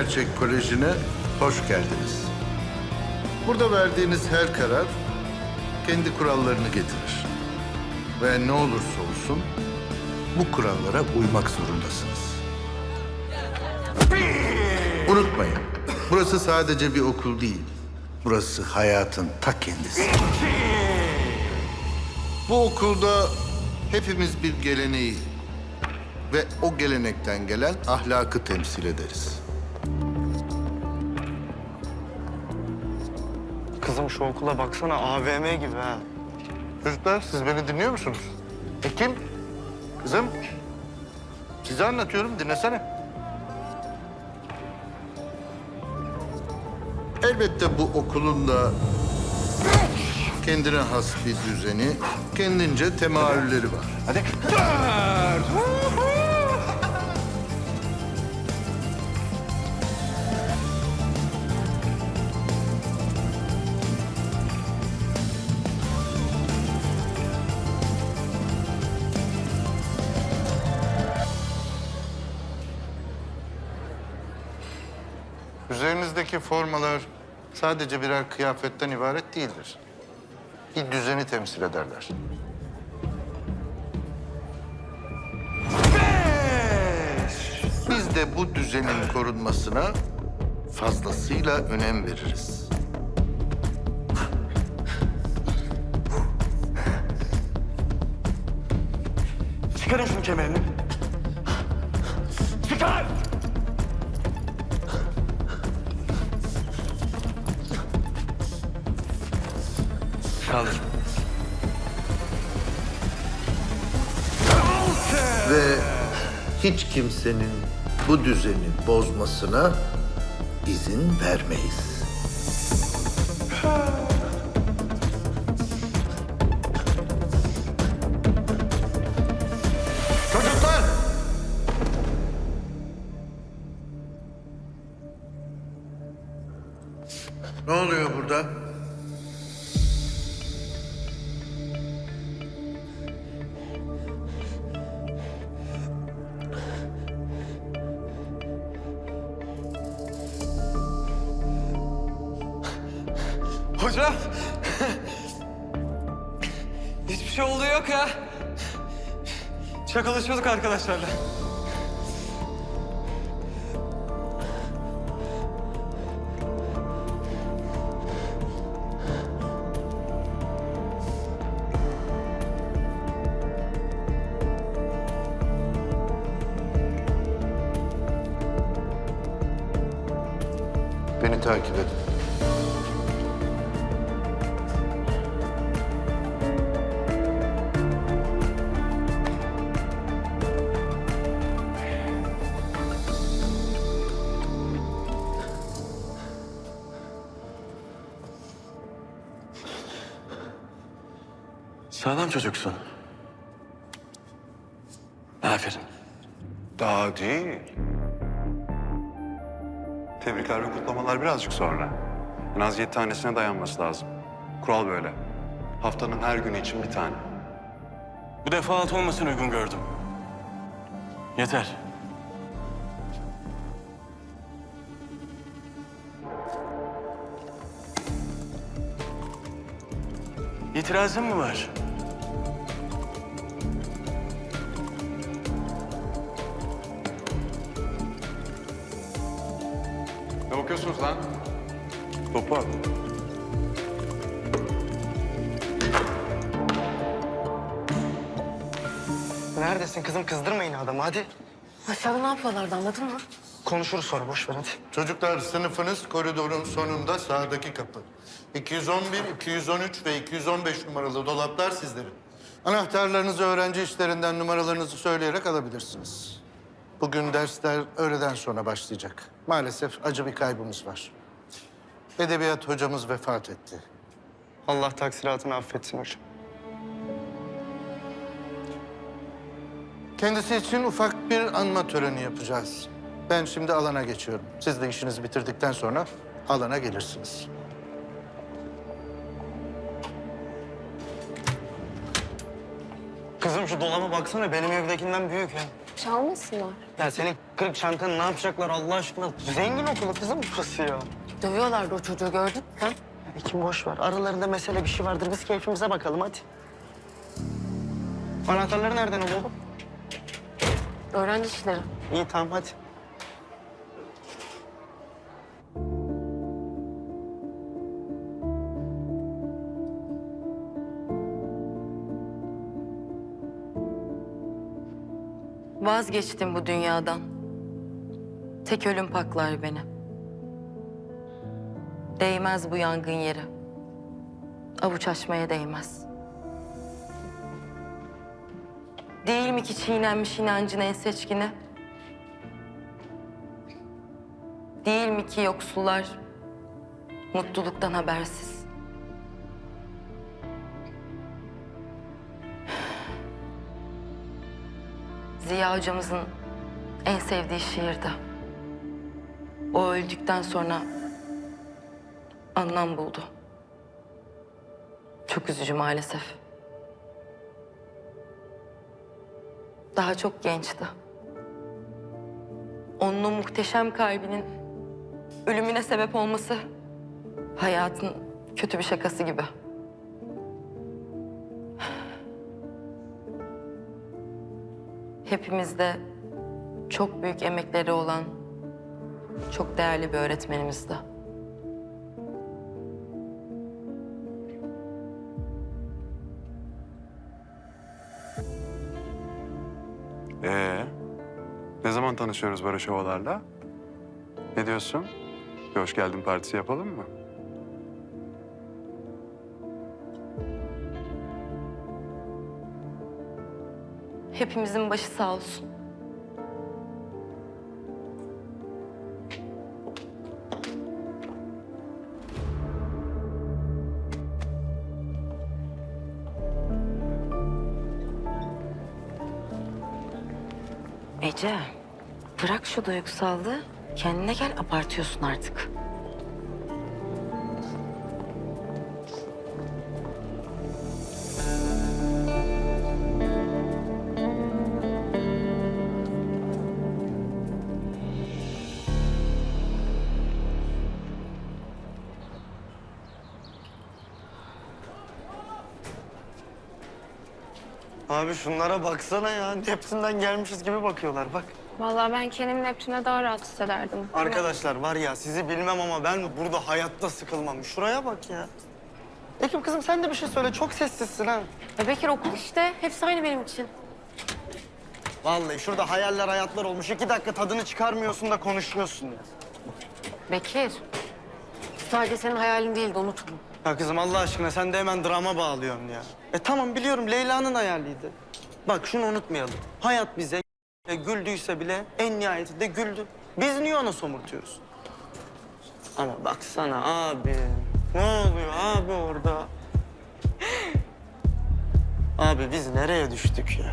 Gerçek Koleji'ne hoş geldiniz. Burada verdiğiniz her karar kendi kurallarını getirir. Ve ne olursa olsun bu kurallara uymak zorundasınız. Unutmayın, burası sadece bir okul değil. Burası hayatın ta kendisi. Bu okulda hepimiz bir geleneği ve o gelenekten gelen ahlakı temsil ederiz. Kızım şu okula baksana AVM gibi ha. Çocuklar siz beni dinliyor musunuz? E kim? Kızım. Size anlatıyorum dinlesene. Elbette bu okulun da kendine has bir düzeni, kendince temayülleri var. Hadi. Üzerinizdeki formalar sadece birer kıyafetten ibaret değildir. Bir düzeni temsil ederler. Biz de bu düzenin korunmasına fazlasıyla önem veririz. Çıkarın şunun kemerini. Çıkar! Ve hiç kimsenin bu düzeni bozmasına izin vermeyiz. Hocam. Hiçbir şey olduğu yok ya. Şakalaşıyorduk arkadaşlarla. Sağlam çocuksun. Aferin. Daha değil. Tebrikler ve kutlamalar birazcık sonra. En az yedi tanesine dayanması lazım. Kural böyle. Haftanın her günü için bir tane. Bu defa alt olmasın uygun gördüm. Yeter. İtirazın mı var? Ne bakıyorsunuz lan? Topu at. Neredesin kızım? Kızdırmayın adamı hadi. Aşağıda ne yapıyorlardı anladın mı? Konuşuruz sonra boş ver hadi. Çocuklar sınıfınız koridorun sonunda sağdaki kapı. 211, 213 ve 215 numaralı dolaplar sizlerin. Anahtarlarınızı öğrenci işlerinden numaralarınızı söyleyerek alabilirsiniz. Bugün dersler öğleden sonra başlayacak. Maalesef acı bir kaybımız var. Edebiyat hocamız vefat etti. Allah taksiratını affetsin hocam. Kendisi için ufak bir anma töreni yapacağız. Ben şimdi alana geçiyorum. Siz de işinizi bitirdikten sonra alana gelirsiniz. Kızım şu dolaba baksana benim evdekinden büyük ya. Çalmasınlar. Ya senin kırık çantanı ne yapacaklar Allah aşkına? Zengin okulu kızım burası ya. Dövüyorlardı o çocuğu gördün mü sen? Ekim boş ver. Aralarında mesele bir şey vardır. Biz keyfimize bakalım hadi. Anahtarları nereden alalım? Öğrenci işleri. İyi tamam hadi. Vazgeçtim bu dünyadan. Tek ölüm paklar beni. Değmez bu yangın yeri. Avuç açmaya değmez. Değil mi ki çiğnenmiş inancın en seçkini? Değil mi ki yoksullar mutluluktan habersiz? Ziya hocamızın en sevdiği şiirdi. O öldükten sonra anlam buldu. Çok üzücü maalesef. Daha çok gençti. Onun o muhteşem kalbinin ölümüne sebep olması hayatın kötü bir şakası gibi. Hepimizde çok büyük emekleri olan çok değerli bir öğretmenimizdi. Ee, ne zaman tanışıyoruz Barış Ovalar'la? Ne diyorsun? Bir hoş geldin partisi yapalım mı? Hepimizin başı sağ olsun. Ece, bırak şu duygusallığı. Kendine gel, abartıyorsun artık. Abi şunlara baksana ya. Hepsinden gelmişiz gibi bakıyorlar bak. Vallahi ben kendimi Neptün'e daha rahat hissederdim. Arkadaşlar var ya sizi bilmem ama ben burada hayatta sıkılmam. Şuraya bak ya. Ekim kızım sen de bir şey söyle. Çok sessizsin ha. Ya Bekir okul işte. Hepsi aynı benim için. Vallahi şurada hayaller hayatlar olmuş. İki dakika tadını çıkarmıyorsun da konuşuyorsun ya. Bekir. Sadece senin hayalin değildi, unutma. Ya kızım Allah aşkına sen de hemen drama bağlıyorsun ya. E tamam biliyorum Leyla'nın hayaliydi. Bak şunu unutmayalım. Hayat bize güldüyse bile en nihayetinde güldü. Biz niye ona somurtuyoruz? Ama baksana abi. Ne oluyor abi orada? Abi biz nereye düştük ya?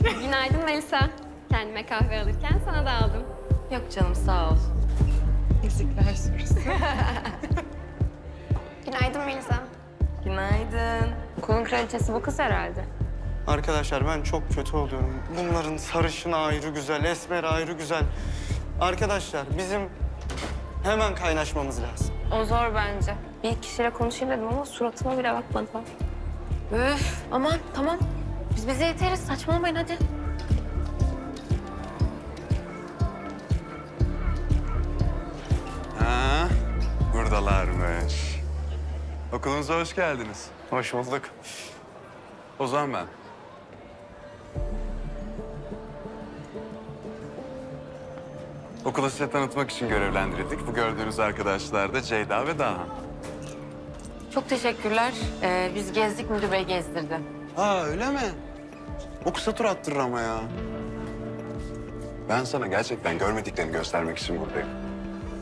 Günaydın Melisa. Kendime kahve alırken sana da aldım. Yok canım, sağ ol. Günaydın Melisa. Günaydın. Okulun kraliçesi bu kız herhalde. Arkadaşlar ben çok kötü oluyorum. Bunların sarışını ayrı güzel, esmeri ayrı güzel. Arkadaşlar bizim hemen kaynaşmamız lazım. O zor bence. Bir kişiyle konuşayım dedim ama suratıma bile bakmadılar. Üf, aman tamam. Biz bize yeteriz, saçmalamayın hadi. Buradalarmış. Okulunuza hoş geldiniz. Hoş bulduk. Ozan ben. Okulu size tanıtmak için görevlendirildik. Bu gördüğünüz arkadaşlar da Ceyda ve Dahan. Çok teşekkürler. Ee, biz gezdik, müdür bey gezdirdi. Ha öyle mi? O kısa tur attırır ama ya. Ben sana gerçekten görmediklerini göstermek için buradayım.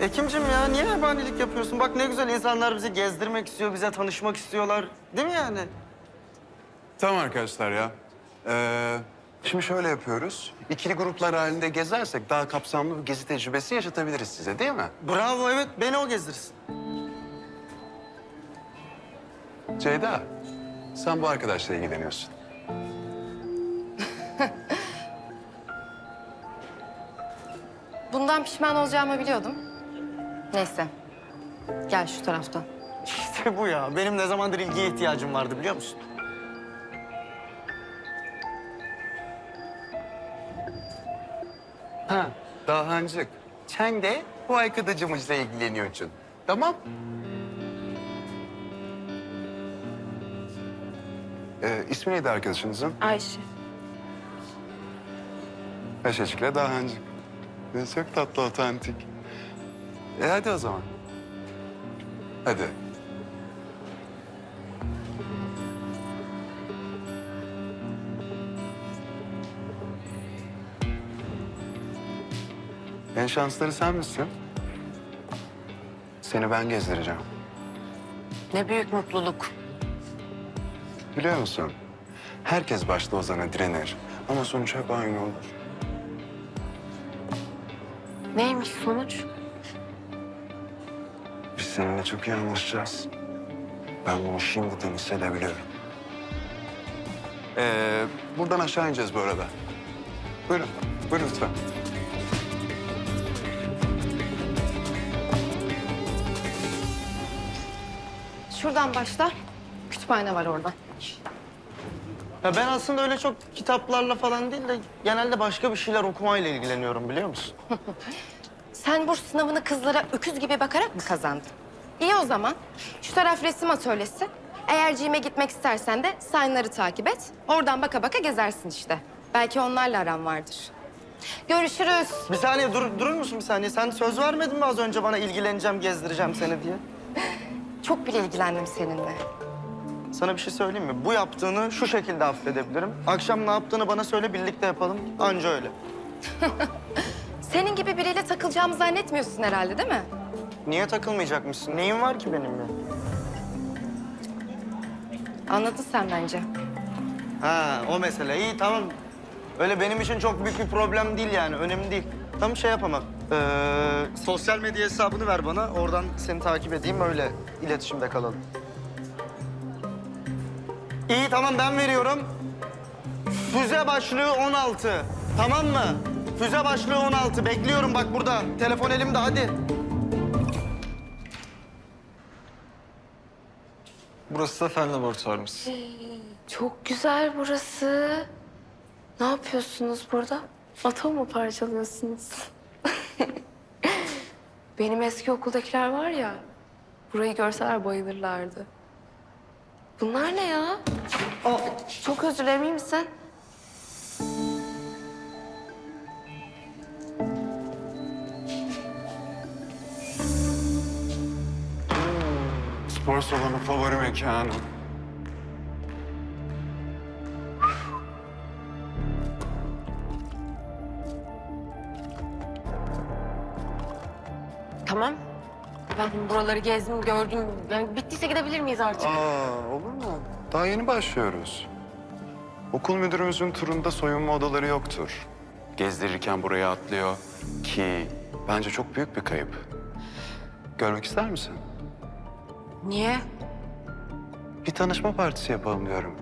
Ekim'cim ya niye yabanilik yapıyorsun? Bak ne güzel insanlar bizi gezdirmek istiyor, bize tanışmak istiyorlar. Değil mi yani? Tamam arkadaşlar ya. Ee, şimdi şöyle yapıyoruz. İkili gruplar halinde gezersek daha kapsamlı bir gezi tecrübesi yaşatabiliriz size değil mi? Bravo evet beni o gezdirsin. Ceyda, sen bu arkadaşla ilgileniyorsun. Bundan pişman olacağımı biliyordum. Neyse. Gel şu taraftan. İşte bu ya. Benim ne zamandır ilgiye ihtiyacım vardı biliyor musun? Ha, Dahancık. Sen de bu arkadaşımızla ilgileniyorsun. Tamam. Ee, ismi neydi arkadaşınızın? Ayşe. Ayşecik'le Dahancık. Ne çok tatlı, otantik. E hadi o zaman. Hadi. En şansları sen misin? Seni ben gezdireceğim. Ne büyük mutluluk. Biliyor musun? Herkes başta Ozan'a direnir ama sonuç hep aynı olur. Neymiş sonuç? Seninle çok iyi anlaşacağız. Ben bunu şimdiden hissedebiliyorum. Ee, buradan aşağı ineceğiz bu arada. Buyurun, buyurun lütfen. Şuradan başla. Kütüphane var orada. Ya ben aslında öyle çok kitaplarla falan değil de genelde başka bir şeyler okumayla ilgileniyorum biliyor musun? Sen burs sınavını kızlara öküz gibi bakarak mı kazandın? İyi o zaman. Şu taraf resim atölyesi. Eğer cime gitmek istersen de signları takip et. Oradan baka baka gezersin işte. Belki onlarla aran vardır. Görüşürüz. Bir saniye dur, durur musun bir saniye? Sen söz vermedin mi az önce bana ilgileneceğim, gezdireceğim seni diye? Çok bile ilgilendim seninle. Sana bir şey söyleyeyim mi? Bu yaptığını şu şekilde affedebilirim. Akşam ne yaptığını bana söyle, birlikte yapalım. Anca öyle. Senin gibi biriyle takılacağımı zannetmiyorsun herhalde değil mi? Niye takılmayacakmışsın? Neyin var ki benim ya? Anladın sen bence. Ha, o mesele. İyi, tamam. Öyle benim için çok büyük bir problem değil yani. Önemli değil. Tam şey yapamam. Ee, sosyal medya hesabını ver bana. Oradan seni takip edeyim. Öyle iletişimde kalalım. İyi, tamam ben veriyorum. Füze başlığı 16. Tamam mı? Füze başlığı 16. Bekliyorum bak burada. Telefon elimde hadi. Burası da fen laboratuvarımız. Çok güzel burası. Ne yapıyorsunuz burada? Atom mu parçalıyorsunuz? Benim eski okuldakiler var ya, burayı görseler bayılırlardı. Bunlar ne ya? Aa, çok özür dilerim, iyi misin? Salonu favori mekanım. Tamam. Ben buraları gezdim, gördüm. Yani bittiyse gidebilir miyiz artık? Aa, olur mu? Daha yeni başlıyoruz. Okul müdürümüzün turunda soyunma odaları yoktur. Gezdirirken buraya atlıyor ki bence çok büyük bir kayıp. Görmek ister misin? Niye? Bir tanışma partisi yapalım diyorum.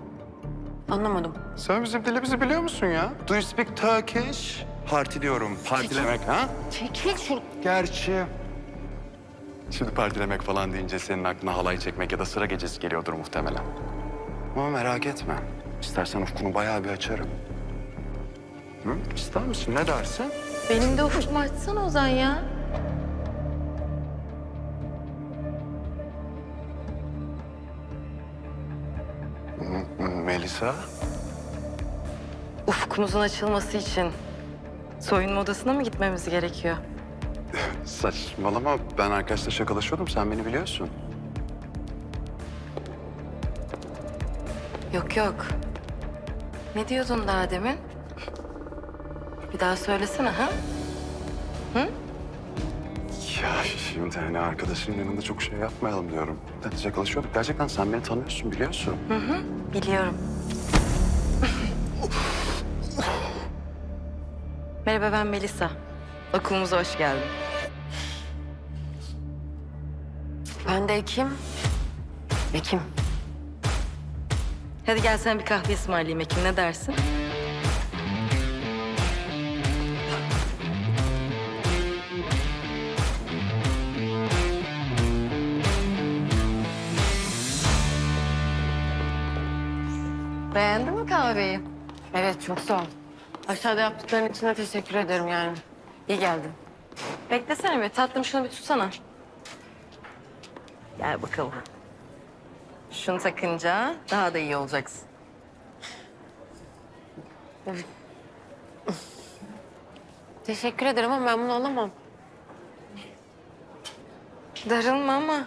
Anlamadım. Sen bizim dilimizi biliyor musun ya? Do you speak Turkish? Parti diyorum. Partilemek ha? Çekil şu... Gerçi... Şimdi partilemek falan deyince senin aklına halay çekmek ya da sıra gecesi geliyordur muhtemelen. Ama merak etme. İstersen ufkunu bayağı bir açarım. Hı? İster misin? Ne dersin? Benim de ufkumu açsana Ozan ya. Melisa? Ufkumuzun açılması için soyunma odasına mı gitmemiz gerekiyor? Saçmalama. Ben arkadaşla şakalaşıyordum. Sen beni biliyorsun. Yok yok. Ne diyordun daha demin? Bir daha söylesene ha? Ya şimdi hani arkadaşının yanında çok şey yapmayalım diyorum. Ben şakalaşıyorduk. Gerçekten sen beni tanıyorsun, biliyorsun. Biliyorum. Merhaba ben Melisa. Okulumuza hoş geldin. Ben de Ekim. Ekim. Hadi gel sen bir kahve ısmarlayayım Ekim ne dersin? Beğendin mi kahveyi? Evet çok sağ ol. Aşağıda yaptıkların için de teşekkür ederim yani. İyi geldin. Beklesene bir, tatlım şunu bir tutsana. Gel bakalım. Şunu takınca daha da iyi olacaksın. Teşekkür ederim ama ben bunu alamam. Darılma ama.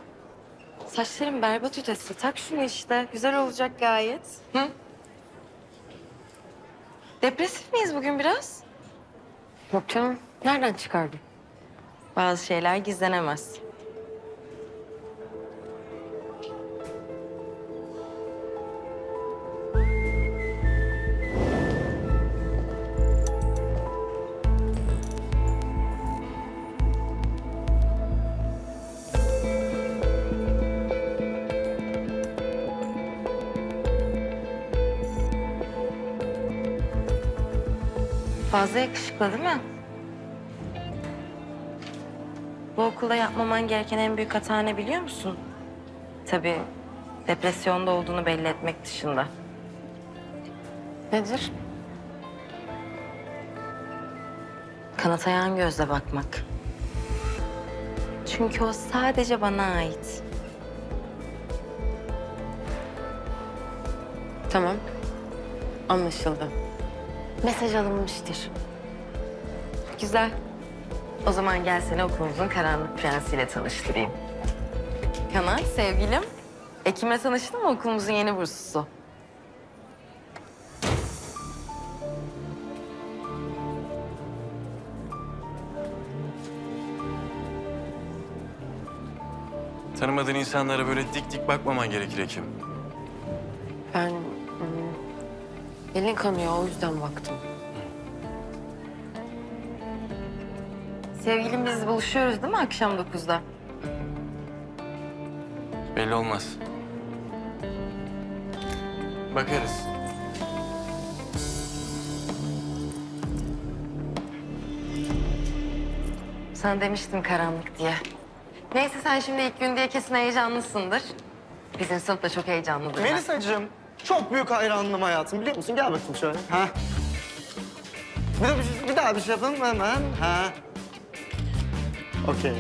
Saçlarım berbat ötesi. Tak şunu işte. Güzel olacak gayet. Hı? Depresif miyiz bugün biraz? Yok canım. Nereden çıkardın? Bazı şeyler gizlenemez. Fazla yakışıklı değil mi? Bu okulda yapmaman gereken en büyük hata ne biliyor musun? Tabii depresyonda olduğunu belli etmek dışında. Nedir? Kanatayan gözle bakmak. Çünkü o sadece bana ait. Tamam. Anlaşıldı. Mesaj alınmıştır. Güzel. O zaman gel seni okulumuzun karanlık prensiyle tanıştırayım. Kanal, sevgilim. Ekim'le tanıştın mı okulumuzun yeni burslusu? Tanımadığın insanlara böyle dik dik bakmaman gerekir Ekim. Elin kanıyor, o yüzden baktım. Sevgilim biz buluşuyoruz değil mi akşam dokuzda? Belli olmaz. Bakarız. Sana demiştim karanlık diye. Neyse sen şimdi ilk gün diye kesin heyecanlısındır. Bizim sınıf da çok heyecanlıdır. Melisa'cığım çok büyük hayranım hayatım biliyor musun? Gel bakayım şöyle. Ha. Bir, de bir, bir daha bir şey yapalım hemen. Ha. Okey.